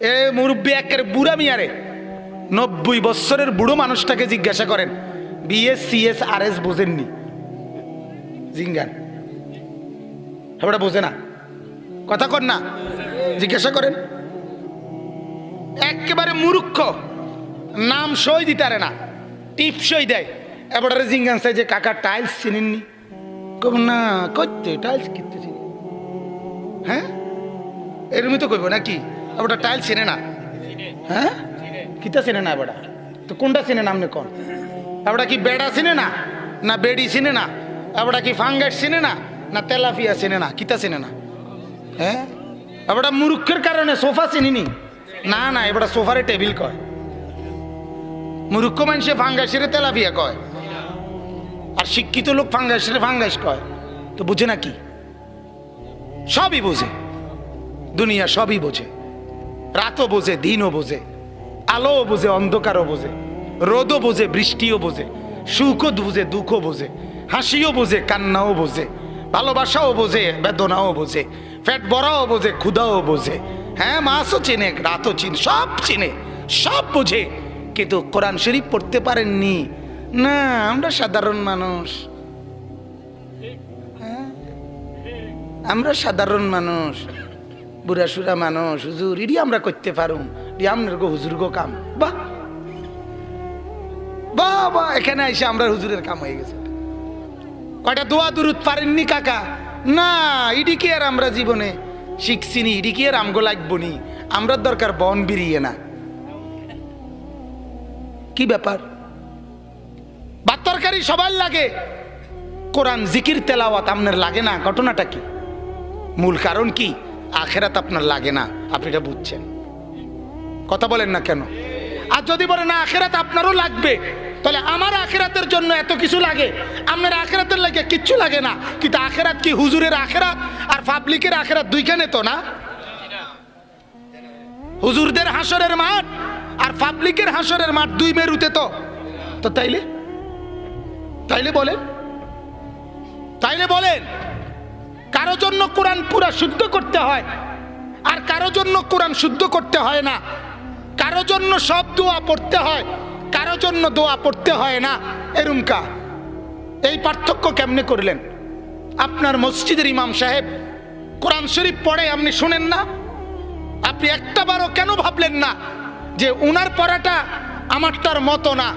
এ মুরব্বী একের বুড়া মিয়ারে। নব্বই বৎসরের বুড়ো মানুষটাকে জিজ্ঞাসা করেন বিএস সিএস আর এস বোঝেননি? জিঙ্গান। ওটা বোঝে না। কথা কর না। জিজ্ঞাসা করেন। একেবারে মূর্খ। নাম সই দিতে পারে না। টিপ সই দেয়। এবারে জিঙ্গান চাই যে, কাকা, টাইলস চিনেননি? কব না করতে টাইলস কিনতে চিনি। হ্যাঁ? এরমই তো কইব নাকি? ওটা টাইলস চেনে না। হ্যাঁ? কিতা চেনে না এবারটা? তো কোনটা চেনে না আপনি কোন? এবারটা কি বেড়া চিনে না? না বেড়ি চিনে না? এবারটা কি ফাঙ্গাস চিনে না? না তেলাফিয়া চেনে না? কিতা চেনে না? হ্যাঁ? এবারটা মূর্খের কারণে সোফা চিনিনি। না না এবারটা সোফারে টেবিল কয়। মূর্খ মানুষে ফাঙ্গাসের তেলাফিয়া কয়। আর শিক্ষিত লোক ফাঙ্গাসের ফাঙ্গাস কয়। তো বুঝে না কি? সবই বোঝে। দুনিয়া সবই বোঝে। রাতও বোঝে, দিনও বোঝে, আলোও বোঝে, অন্ধকারও বোঝে, রোদও বোঝে, বৃষ্টিও বোঝে, সুখও বোঝে, দুঃখও বোঝে, হাসিও বোঝে, কান্নাও বোঝে, ভালোবাসাও বোঝে, বেদনাও বোঝে পেট বড়াও বোঝে ক্ষুদাও বোঝে। হ্যাঁ মাছও চিনে, রাতও চিনে, সব চিনে, সব বোঝে, কিন্তু কোরআন শরীফ পড়তে পারেননি। না, আমরা সাধারণ মানুষ। হ্যাঁ? আমরা সাধারণ মানুষ। বুড়া সুরা মানুষ, হুজুর, ইডি আমরা করতে পারুম। ইডি আপনার গো হুজুর গো কাম। বাহ! বাহ এখানে এসে আমরা হুজুরের কাম হয়ে গেছে। কয়টা দোয়া দুরুদ পারেননি কাকা? না, ইডি কি আর আমরা জীবনে শিখছি নি? ইডি কি আর আমগো লাগবো নি? আমরা দরকার বন বিরিয়ে না। কি ব্যাপার? ভাত তরকারি সবার লাগে। কোরআন, জিকির, তেলাওয়াত আপনার লাগে না? ঘটনাটা কি? মূল কারণ কি? আখেরাত আপনার লাগে না, আপনি এটা বুঝছেন। কথা বলেন না কেন? আর যদি বলেন না, আখেরাত আপনারও লাগবে, তাহলে আমার আখেরাতের জন্য এত কিছু লাগে। আপনার আখেরাতের লাগে কিচ্ছু লাগে না, কিন্তু আখেরাত কি হুজুরের আখেরাত আর পাবলিকের আখেরাত দুইখানে তো না? হুজুরদের হাসরের মাঠ আর পাবলিকের হাসরের মাঠ দুই মেরুতে তো। তো তাইলে? তাইলে বলেন? তাইলে বলেন? কারও জন্য কোরআন পুরা শুদ্ধ করতে হয়, আর কারও জন্য কোরআন শুদ্ধ করতে হয় না। কারও জন্য সব দোয়া পড়তে হয়, কারও জন্য দোয়া পড়তে হয় না। এরুমকা, এই পার্থক্য কেমনে করলেন? আপনার মসজিদের ইমাম সাহেব কোরআন শরীফ পড়ে, আপনি শুনেন না? আপনি একটা বারও কেন ভাবলেন না যে উনার পড়াটা আমারটার মতো না?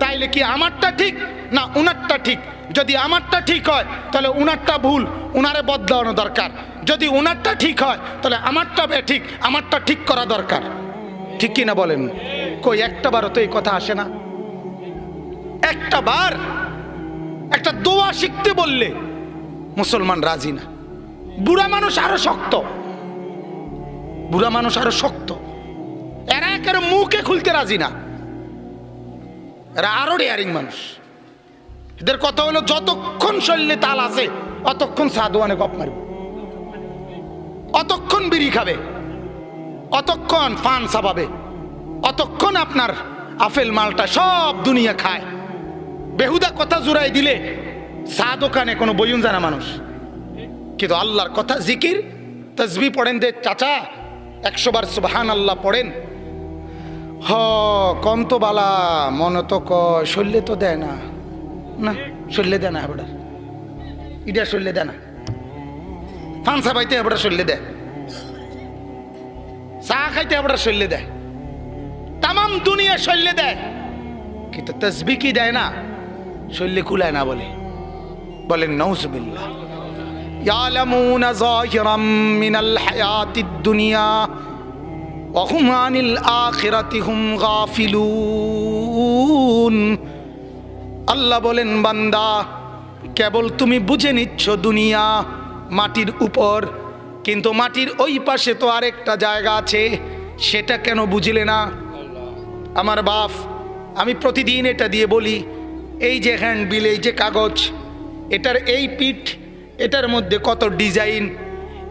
তাইলে কি আমারটা ঠিক না উনারটা ঠিক? যদি আমারটা ঠিক হয়, তাহলে উনারটা ভুল, উনারে বদলানো দরকার। যদি উনারটা ঠিক হয়, তাহলে আমারটা ঠিক আমারটা ঠিক করা দরকার। ঠিক কিনা বলেন? কই, একটা বারও তো এই কথা আসে না। একটা বার একটা দোয়া শিখতে বললে মুসলমান রাজি না। বুড়া মানুষ আরও শক্ত। বুড়া মানুষ আরও শক্ত। এরা একের মুখে খুলতে রাজি না। এরা আরও ডেয়ারিং মানুষ। এদের কথা হলো, যতক্ষণ শরীরে তাল আছে, অতক্ষণ সাধুয়ানে গপ মারবে। অতক্ষণ বিড়ি খাবে। অতক্ষণ ফান সাবাবে। অতক্ষণ আপনার আফেল মালটা সব দুনিয়া খায়। বেহুদা কথা জুড়াই দিলে চা দোকানে কোনো বইন জানা মানুষ। কিন্তু আল্লাহর কথা জিকির তসবি পড়েন দে চাচা, একশো বার সুবহান আল্লাহ পড়েন। হ, কম তো বালা, মনে তো কয় শরীরে তো দেয় না। না শরীরে দেয় না এবার ইটা শরীরে দেয় না ফানসা পাইতে এবার শরীরে দেয় চা খাইতে এবার শরীরে দেয় তামাম দুনিয়া শরীরে দেয় কিন্তু তসবি কি দেয় না শরীরে কুলায় না বলে বলেন নৌসবিল্লা يعلمون ظاهرا من الحياة الدنيا وهم عن الآخرة هم غافلون আল্লাহ বলেন, বান্দা, কেবল তুমি বুঝে নিচ্ছ দুনিয়া মাটির উপর, কিন্তু মাটির ওই পাশে তো আরেকটা জায়গা আছে, সেটা কেন বুঝলে না? আমার বাপ, আমি প্রতিদিন এটা দিয়ে বলি, এই যে হ্যান্ডবিল, এই যে কাগজ, এটার এই পিঠ, এটার মধ্যে কত ডিজাইন,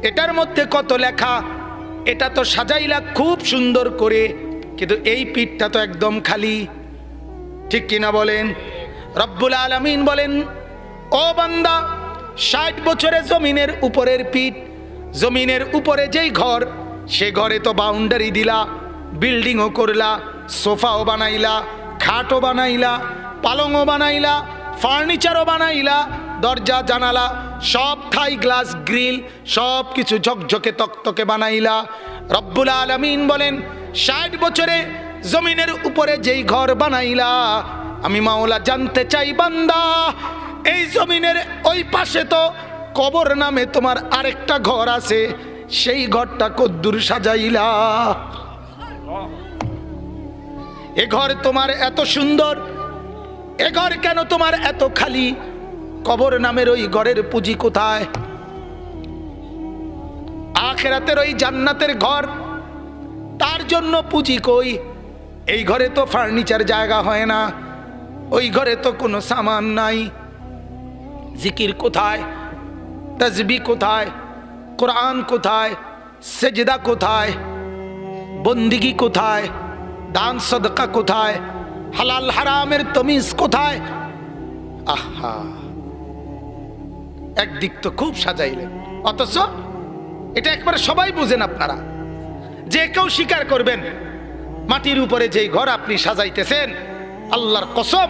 এটার মধ্যে কত লেখা, এটা তো সাজাইলা খুব সুন্দর করে, কিন্তু এই পিঠটা তো একদম খালি। ঠিক কিনা বলেন? রব্বুল আলমিন বলেন, ও বান্দা, ষাট বছরে জমিনের উপরের পিঠ, জমিনের উপরে যেই ঘর, সে ঘরে তো বাউন্ডারি দিলা বিল্ডিংও করলা, সোফাও বানাইলা, খাটও বানাইলা, পালংও বানাইলা ফার্নিচারও বানাইলা, দরজা, জানালা, সব থাই গ্লাস গ্রিল সব কিছু ঝকঝকে, তকতকে বানাইলা। রব্বুল আলমিন বলেন, ষাট বছরে জমিনের উপরে যেই ঘর বানাইলা আমি মাওলা জানতে চাই বান্দা, এই জমিনের ওই পাশে তো কবর নামে তোমার আরেকটা ঘর আছে, সেই ঘরটা কদ্দুর সাজাইলা। এ ঘর তোমার এত সুন্দর, এ ঘর কেন তোমার এত খালি? কবর নামের ওই ঘরের পুঁজি কোথায়? আখেরাতের ওই জান্নাতের ঘর, তার জন্য পুঁজি কই? এই ঘরে তো ফার্নিচার জায়গা হয় না। ওই ঘরে তো কোনো সামান নাই। জিকির কোথায়? তসবি কোথায়? কোরআন কোথায়? সেজদা কোথায়? বন্দিগি কোথায়? দান সদকা কোথায়? হালাল হারামের তমিজ কোথায়? আহা! একদিক তো খুব সাজাইলেন। অথচ এটা একবারে সবাই বুঝেন আপনারা। যে কেউ স্বীকার করবেন, মাটির উপরে যেই ঘর আপনি সাজাইতেছেন আল্লাহর কসম,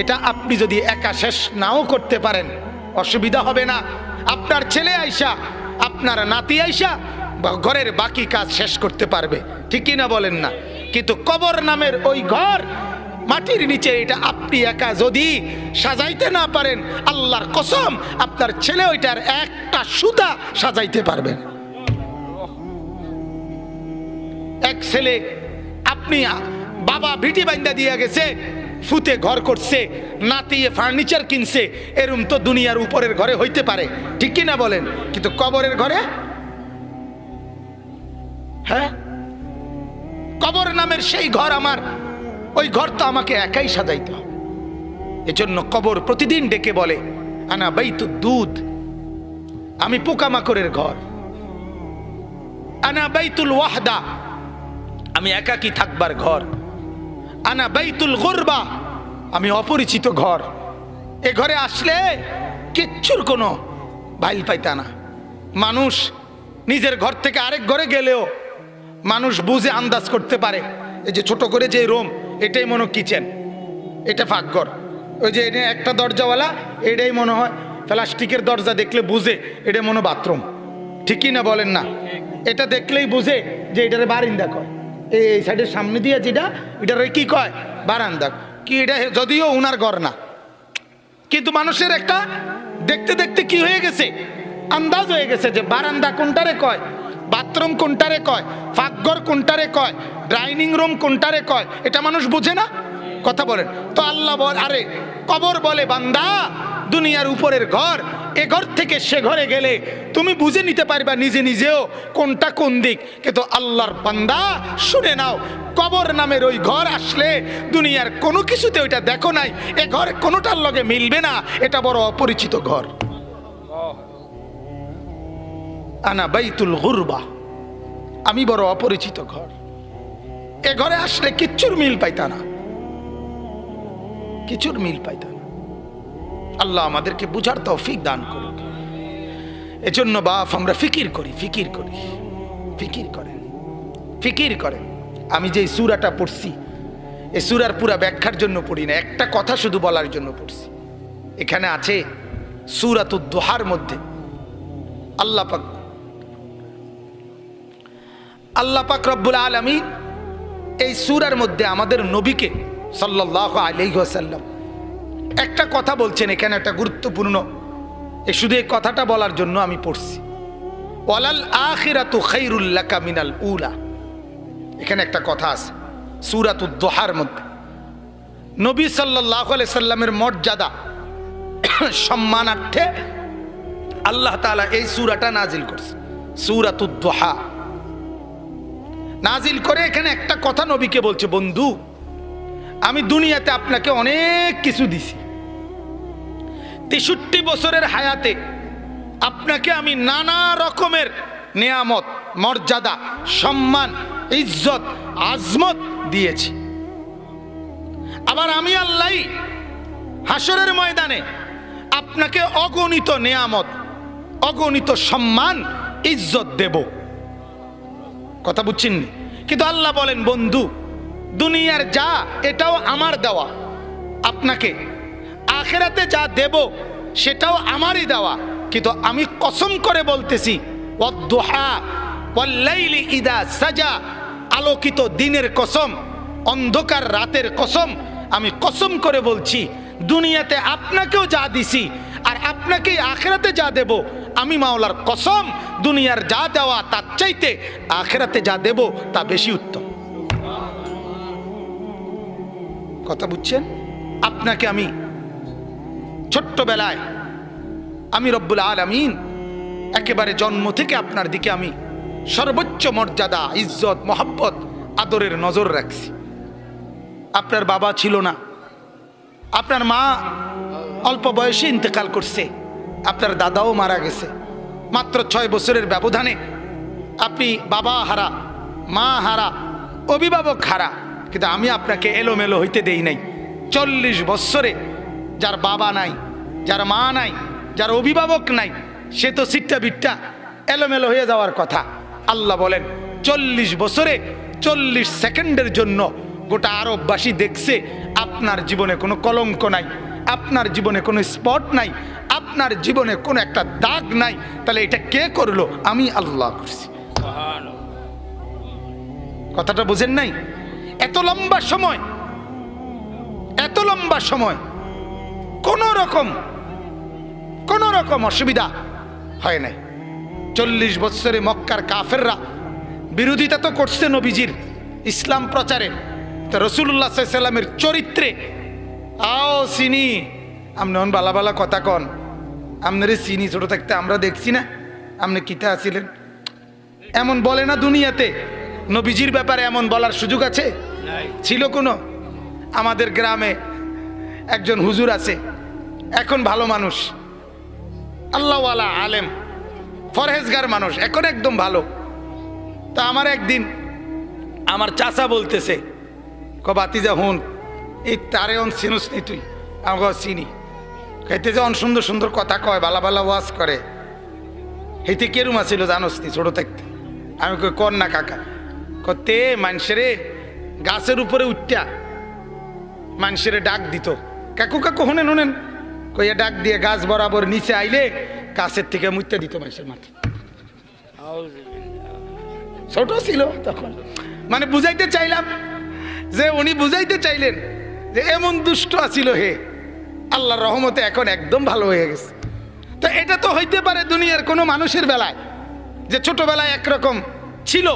এটা আপনি যদি একা শেষ নাও করতে পারেন, অসুবিধা হবে না। আপনার ছেলে আইসা, আপনার নাতি আইসা ঘরের বাকি কাজ শেষ করতে পারবে। ঠিকই না বলেন না? কিন্তু কবর নামের ওই ঘর, মাটির নিচে এটা আপনি একা যদি সাজাইতে না পারেন, আল্লাহর কসম, আপনার ছেলে ওইটার একটা সুতা সাজাইতে পারবেন এক ছেলে, আপনি বাবা ভিটি বাইন্দা দিয়ে গেছে ফুতে ঘর করছে নাতিয়ে ফার্নিচার কিনছে, এরম তো দুনিয়ার উপরের ঘরে হইতে পারে। ঠিক কি না বলেন? কিন্তু কবরের ঘরে? হ্যাঁ? কবর নামের সেই ঘর আমার, ওই ঘর তো আমাকে একাই সাজাইতে হবে। এজন্য কবর প্রতিদিন ডেকে বলে, আনা বাইতু দুধ, আমি পোকামাকড়ের ঘর। আনা বাইতুল ওয়াহদা, আমি একাকি থাকবার ঘর। আনা বাইতুল গুরবা। আমি অপরিচিত ঘর। এ ঘরে আসলে কিচ্ছুর কোনো বাইল পাইতা না। মানুষ নিজের ঘর থেকে আরেক ঘরে গেলেও মানুষ বুঝে আন্দাজ করতে পারে। এই যে ছোট করে যে রুম, এটাই মনে কিচেন। এটা ফাঁকঘর ওই যে এটা একটা দরজাওয়ালা, এটাই মনে হয় প্লাস্টিকের দরজা দেখলে বুঝে এটা মনে বাথরুম। ঠিকই না বলেন না? এটা দেখলেই বুঝে যে এটারে বারিন্দা কয়। এই সাইডের সামনে দিয়ে যেটা, এটারে কি কয়? বারান্দা। কি এটা? যদিও উনার ঘর না। কিন্তু মানুষের একটা দেখতে দেখতে কি হয়ে গেছে? আন্দাজ হয়ে গেছে যে বারান্দা কোনটারে কয়? বাথরুম কোনটারে কয়? ফাঁকঘর কোনটারে কয়? ডাইনিং রুম কোনটারে কয়? এটা মানুষ বুঝে না? কথা বলেন। তো আল্লাহ বল আরে, কবর বলে বান্দা, দুনিয়ার উপরের ঘর। এ ঘর থেকে সে ঘরে গেলে তুমি বুঝে নিতে পারবা নিজে নিজেও কোনটা কোন দিক। কিন্তু আল্লাহর বান্দা, শুনে নাও, কবর নামের ওই ঘর আসলে দুনিয়ার কোনো কিছুতে ওইটা দেখো নাই, এ ঘর কোনোটার লগে মিলবে না, এটা বড় অপরিচিত ঘর। আনা বাইতুল গুরবা, আমি বড় অপরিচিত ঘর। এ ঘরে আসলে কিচ্ছুর মিল পাইতা না। কিছুর মিল পাইতা না। আল্লাহ আমাদেরকে বুঝার তৌফিক দান করুক। এজন্য বাপ, আমরা ফিকির করি ফিকির করি, ফিকির করেন ফিকির করেন। আমি যে সুরাটা পড়ছি, এই সুরার পুরা ব্যাখ্যার জন্য পড়ি না, একটা কথা শুধু বলার জন্য পড়ছি। এখানে আছে সুরাতুদ্দোহার মধ্যে আল্লাহ পাক আল্লাহ পাক রব্বুল আলমী এই সুরার মধ্যে আমাদের নবীকে সাল্লাহ আলহ্লাম একটা কথা বলছেন এখানে, একটা গুরুত্বপূর্ণ। এ শুধু এই কথাটা বলার জন্য আমি পড়ছি। ওয়ালাল আখিরাতু খাইরুল্লাকা মিনাল উলা। এখানে একটা কথা আছে সুরাতুদ্দোহার মধ্যে। নবী সাল্লাহ সাল্লামের মর্যাদা, সম্মানার্থে আল্লাহ তাআলা এই সুরাটা নাজিল করছে সুরাতুদ্দোহা নাজিল করে এখানে একটা কথা নবীকে বলছে, বন্ধু, আমি দুনিয়াতে আপনাকে অনেক কিছু দিছি। তেষট্টি বছরের হায়াতে আপনাকে আমি নানা রকমের নেয়ামত, মর্যাদা, সম্মান, ইজ্জত, আজমত দিয়েছি। আবার আমি আল্লাহ হাসরের ময়দানে আপনাকে অগণিত নেয়ামত, অগণিত সম্মান, ইজ্জত দেব। কথা বুঝছেন কিন্তু আল্লাহ বলেন, বন্ধু, দুনিয়ার যা, এটাও আমার দেওয়া। আপনাকে আখেরাতে যা দেব, সেটাও আমারই দেওয়া। কিন্তু আমি কসম করে বলতেছি ইদা সাজা, আলোকিত দিনের কসম, অন্ধকার রাতের কসম, আমি কসম করে বলছি, দুনিয়াতে আপনাকেও যা দিছি, আর আপনাকে আখেরাতে যা দেব, আমি মাওলার কসম, দুনিয়ার যা দেওয়া তার চাইতে আখেরাতে যা দেব, তা বেশি উত্তম। কথা বুঝছেন? আপনাকে আমি ছোট্টবেলায় আমি রব্বুল আলামিন একেবারে জন্ম থেকে আপনার দিকে আমি সর্বোচ্চ মর্যাদা, ইজ্জত, মহাব্বত, আদরের নজর রাখছি। আপনার বাবা ছিল না। আপনার মা অল্প বয়সে ইন্তেকাল করছে। আপনার দাদাও মারা গেছে। মাত্র ছয় বছরের ব্যবধানে আপনি বাবা হারা, মা হারা, অভিভাবক হারা। কিন্তু আমি আপনাকে এলোমেলো হইতে দেই নাই। চল্লিশ বৎসরে যার বাবা নাই, যার মা নাই, যার অভিভাবক নাই, সে তো সিটটা বিটটা এলোমেলো হয়ে যাওয়ার কথা। আল্লাহ বলেন, চল্লিশ বছরে চল্লিশ সেকেন্ডের জন্য গোটা আরববাসী দেখছে আপনার জীবনে কোনো কলঙ্ক নাই, আপনার জীবনে কোনো স্পট নাই, আপনার জীবনে কোনো একটা দাগ নাই। তাহলে এটা কে করল? আমি আল্লাহ করছি। কথাটা বুঝেন নাই? এত লম্বা সময়, এত লম্বা সময় কোন রকম কোন রকম অসুবিধা হয় নাই। চল্লিশ বৎসরে মক্কার কাফেররা বিরোধিতা তো করছে নবীজির ইসলাম প্রচারে। তো রসুল্লাহ সাল্লামের চরিত্রে আও চিনি আপনি অন বালা বালা কথা কন আপনারে চিনি ছোট থাকতে আমরা দেখছি না আপনি কিতা আছিলেন? এমন বলে না দুনিয়াতে নবীজির ব্যাপারে এমন বলার সুযোগ আছে? ছিল কোনো? আমাদের গ্রামে একজন হুজুর আছে এখন ভালো মানুষ। আল্লাহওয়ালা আলেম, ফরহেজগার মানুষ, এখন একদম ভালো। তা আমার একদিন আমার চাচা বলতেছে, ক বাতিজা হুন, এই তারে অন চিনুস নি তুই, আমাকে চিনি। খাইতে যে অন সুন্দর সুন্দর কথা কয়, বালা বালা ওয়াজ করে। হেতে কেরুম আছিল জানোস নি ছোটো থাকতে? আমি কই, কর না কাকা। কতে মানুষেরে গাছের উপরে উঠটা মানুষেরে ডাক দিত। কাকু কাকু, হনেন হনেন। কইয়া ডাক দিয়ে গাছ বরাবর নিচে আইলে গাছের থেকে মুইতে দিত মানুষের মাথা। ছোট ছিল তখন। মানে বুঝাইতে চাইলাম যে উনি বুঝাইতে চাইলেন যে এমন দুষ্ট আছিল হে। আল্লাহর রহমতে এখন একদম ভালো হয়ে গেছে। তো এটা তো হইতে পারে দুনিয়ার কোনো মানুষের বেলায় যে ছোটবেলায় একরকম ছিল।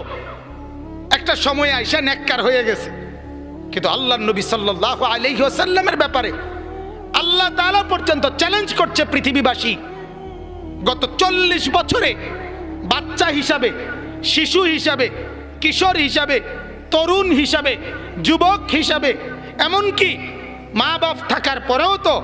একটা সময় আইসা নেককার হয়ে গেছে। কিন্তু আল্লাহ নবী সাল্লাহ আলহি ব্যাপারে আল্লাহ তালা পর্যন্ত চ্যালেঞ্জ করছে পৃথিবীবাসী। গত চল্লিশ বছরে বাচ্চা হিসাবে, শিশু হিসাবে, কিশোর হিসাবে, তরুণ হিসাবে, যুবক হিসাবে, এমনকি মা বাপ থাকার পরেও তো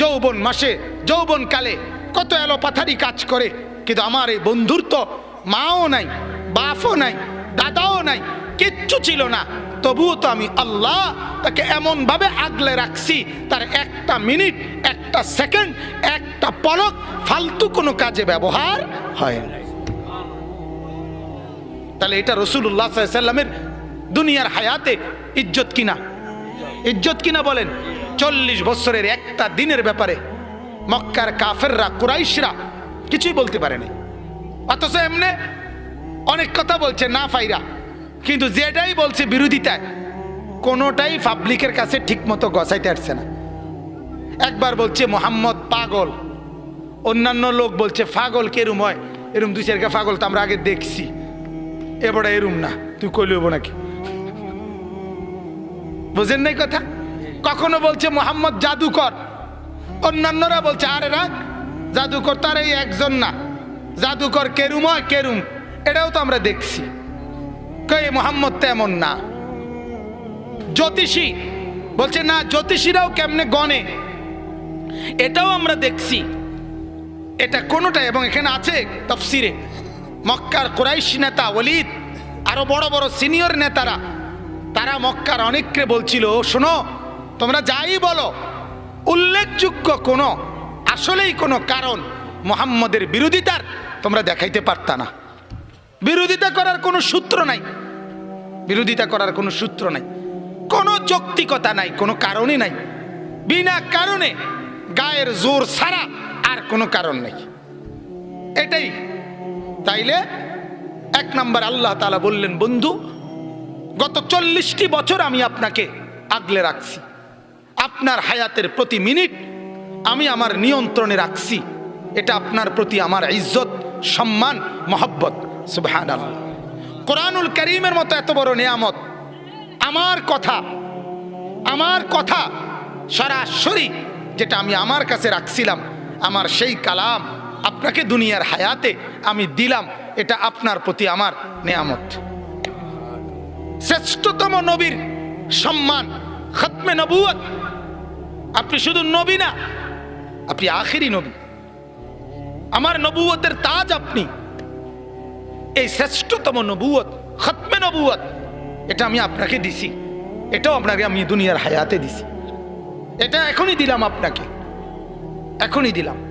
যৌবন মাসে, যৌবন কালে কত এলোপাথারি কাজ করে। কিন্তু আমার এই বন্ধুর তো মাও নাই, বাপও নাই, দাদাও নাই, কিচ্ছু ছিল না। তবুও তো আমি আল্লাহ তাকে এমনভাবে আগলে রাখছি, তার একটা মিনিট, একটা সেকেন্ড, একটা পলক, ফালতু কোনো কাজে ব্যবহার হয় না। তাহলে এটা রসুল্লাহ সাল্লামের দুনিয়ার হায়াতে ইজ্জত কিনা? ইজ্জত কিনা বলেন? চল্লিশ বছরের একটা দিনের ব্যাপারে মক্কার কাফেররা, কুরাইশরা কিছুই বলতে পারে নাই। অথচ এমনে অনেক কথা বলছে, না ফাইরা। কিন্তু যেটাই বলছে বিরোধিতায় কোনোটাই পাবলিকের কাছে ঠিক মতো গছাইতে আসছে না। একবার বলছে মোহাম্মদ পাগল, অন্যান্য লোক বলছে পাগল কেরুম হয়? এরম দুই চারকা পাগল তো আমরা আগে দেখছি। এবারে এরুম না, তুই কইলি হব নাকি? বুঝেন নাই কথা? কখনো বলছে মোহাম্মদ জাদুকর, অন্যান্যরা বলছে আরে রাখ জাদুকর তার এই একজন না। জাদুকর কেরুম হয় কেরুম এটাও তো আমরা দেখছি। কই মোহাম্মদ তো এমন না। জ্যোতিষী। বলছে, না, জ্যোতিষীরাও কেমনে গনে এটাও আমরা দেখছি। এটা কোনোটা এবং এখানে আছে তফসিরে। মক্কার কোরাইশ নেতা ওলিদ আরও বড় বড় সিনিয়র নেতারা, তারা মক্কার অনেককে বলছিল শোনো, তোমরা যাই বলো, উল্লেখযোগ্য কোনো, আসলেই কোনো কারণ মোহাম্মদের বিরোধিতার তোমরা দেখাইতে পারতা না। বিরোধিতা করার কোনো সূত্র নাই। বিরোধিতা করার কোনো সূত্র নাই, কোনো যৌক্তিকতা নাই, কোনো কারণই নাই। বিনা কারণে গায়ের জোর ছাড়া আর কোনো কারণ নেই। এটাই। তাইলে এক নম্বর আল্লাহ তালা বললেন, বন্ধু, গত চল্লিশটি বছর আমি আপনাকে আগলে রাখছি। আপনার হায়াতের প্রতি মিনিট আমি আমার নিয়ন্ত্রণে রাখছি। এটা আপনার প্রতি আমার ইজ্জত, সম্মান, মহব্বত। সুবহান আল্লাহ কোরআনুল করিমের মতো এত বড় নিয়ামত। আমার কথা আমার কথা সরাসরি যেটা আমি আমার কাছে রাখছিলাম, আমার সেই কালাম আপনাকে দুনিয়ার হায়াতে আমি দিলাম, এটা আপনার প্রতি আমার নেয়ামত। শ্রেষ্ঠতম নবীর সম্মান, খতমে নবুয়ত। আপনি শুধু নবী না, আপনি আখেরি নবী। আমার নবুয়তের তাজ আপনি এই শ্রেষ্ঠতম নবুয়ত, খতমে নবুয়ত, এটা আমি আপনাকে দিছি। এটাও আপনাকে আমি দুনিয়ার হায়াতে দিছি। এটা এখনই দিলাম আপনাকে। এখনই দিলাম।